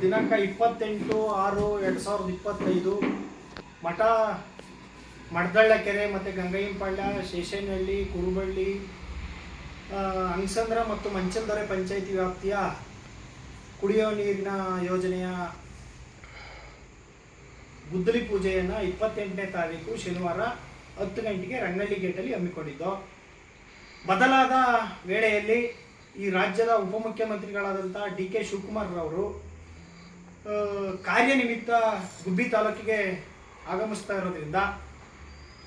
ದಿನಾಂಕ ಇಪ್ಪತ್ತೆಂಟು ಆರು ಎರಡು ಸಾವಿರದ ಇಪ್ಪತ್ತೈದು, ಮಠ ಮಡ್ದಳ್ಳ ಕೆರೆ ಮತ್ತು ಗಂಗಯ್ಯನಪಾಳ್ಯ, ಶೇಷನಹಳ್ಳಿ, ಕುರುಬಳ್ಳಿ ಅಂಗಸಂದ್ರ ಮತ್ತು ಮಂಚಂದರೆ ಪಂಚಾಯಿತಿ ವ್ಯಾಪ್ತಿಯ ಕುಡಿಯೋ ನೀರಿನ ಯೋಜನೆಯ ಗುದ್ದಲಿ ಪೂಜೆಯನ್ನು ಇಪ್ಪತ್ತೆಂಟನೇ ತಾರೀಕು ಶನಿವಾರ ಹತ್ತು ಗಂಟೆಗೆ ರಂಗಳ್ಳಿ ಗೇಟಲ್ಲಿ ಹಮ್ಮಿಕೊಂಡಿದ್ದು. ಬದಲಾದ ವೇಳೆಯಲ್ಲಿ ಈ ರಾಜ್ಯದ ಉಪಮುಖ್ಯಮಂತ್ರಿಗಳಾದಂಥ ಡಿ ಕೆ ಶಿವಕುಮಾರ್ ಅವರು ಕಾರ್ಯನಿಮಿತ್ತ ಗುಬ್ಬಿ ತಾಲೂಕಿಗೆ ಆಗಮಿಸ್ತಾ ಇರೋದ್ರಿಂದ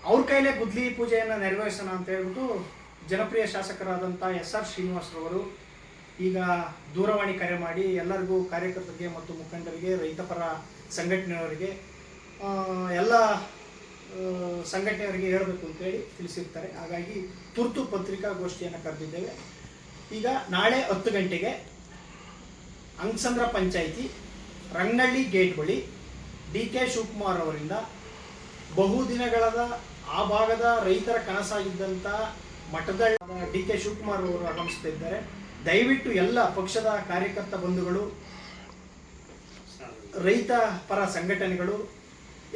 ಅವ್ರ ಕೈಲೇ ಗುದ್ಲಿ ಪೂಜೆಯನ್ನು ನೆರವೇರಿಸೋಣ ಅಂತ ಹೇಳ್ಬಿಟ್ಟು ಜನಪ್ರಿಯ ಶಾಸಕರಾದಂಥ ಎಸ್ ಆರ್ ಶ್ರೀನಿವಾಸರವರು ಈಗ ದೂರವಾಣಿ ಕರೆ ಮಾಡಿ ಎಲ್ಲರಿಗೂ ಕಾರ್ಯಕರ್ತರಿಗೆ ಮತ್ತು ಮುಖಂಡರಿಗೆ ರೈತಪರ ಸಂಘಟನೆಯವರಿಗೆ ಎಲ್ಲ ಸಂಘಟನೆಯವರಿಗೆ ಹೇಳಬೇಕು ಅಂತೇಳಿ ತಿಳಿಸಿರ್ತಾರೆ. ಹಾಗಾಗಿ ತುರ್ತು ಪತ್ರಿಕಾಗೋಷ್ಠಿಯನ್ನು ಕರೆದಿದ್ದೇವೆ. ಈಗ ನಾಳೆ ಹತ್ತು ಗಂಟೆಗೆ ಅಂಗಸಂದ್ರ ಪಂಚಾಯಿತಿ ರಂಗನಳ್ಳಿ ಗೇಟ್ ಬಳಿ ಡಿ ಕೆ ಶಿವಕುಮಾರ್ ಅವರಿಂದ ಬಹುದಿನಗಳದ ಆ ಭಾಗದ ರೈತರ ಕನಸಾಗಿದ್ದಂಥ ಮಠದ ಡಿ ಕೆ ಶಿವಕುಮಾರ್ ಅವರು ಆಗಮಿಸುತ್ತಿದ್ದಾರೆ ದಯವಿಟ್ಟು ಎಲ್ಲ ಪಕ್ಷದ ಕಾರ್ಯಕರ್ತ ಬಂಧುಗಳು, ರೈತ ಪರ ಸಂಘಟನೆಗಳು,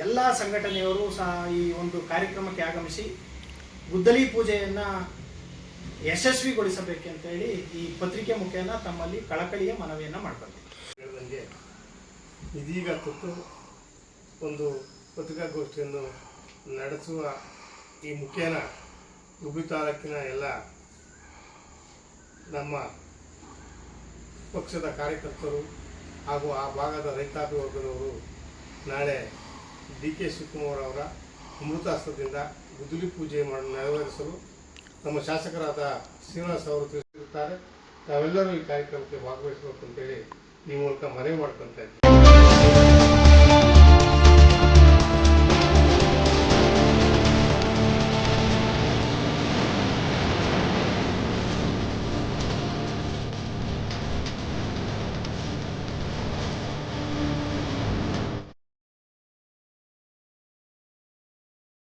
ಎಲ್ಲ ಸಂಘಟನೆಯವರು ಸಹ ಈ ಒಂದು ಕಾರ್ಯಕ್ರಮಕ್ಕೆ ಆಗಮಿಸಿ ಗುದ್ದಲಿ ಪೂಜೆಯನ್ನು ಯಶಸ್ವಿಗೊಳಿಸಬೇಕು ಅಂತೇಳಿ ಈ ಪತ್ರಿಕೆ ಮುಖೇನ ತಮ್ಮಲ್ಲಿ ಕಳಕಳಿಯ ಮನವಿಯನ್ನು ಮಾಡ್ಕೊಳ್ತೀವಿ ಇದೀಗ ತುರ್ತು ಒಂದು ಪತ್ರಿಕಾಗೋಷ್ಠಿಯನ್ನು ನಡೆಸುವ ಈ ಮುಖೇನ ಗುಬ್ಬಿ ತಾಲೂಕಿನ ಎಲ್ಲ ನಮ್ಮ ಪಕ್ಷದ ಕಾರ್ಯಕರ್ತರು ಹಾಗೂ ಆ ಭಾಗದ ರೈತಾಪಿ ವರ್ಗದವರು ನಾಳೆ ಡಿ ಕೆ ಶಿವಕುಮಾರ್ ಅವರ ಅಮೃತಾಸ್ತ್ರದಿಂದ ಗುದ್ದಲಿ ಪೂಜೆ ಮಾಡಿ ನೆರವೇರಿಸಲು ನಮ್ಮ ಶಾಸಕರಾದ ಶ್ರೀನಿವಾಸ್ ಅವರು ತಿಳಿಸಿರುತ್ತಾರೆ, ತಾವೆಲ್ಲರೂ ಈ ಕಾರ್ಯಕ್ರಮಕ್ಕೆ ಭಾಗವಹಿಸಬೇಕು ಅಂತೇಳಿ ಈ ಮೂಲಕ ಮನವಿ ಮಾಡ್ಕೊಂತ ಇದ್ದೀವಿ.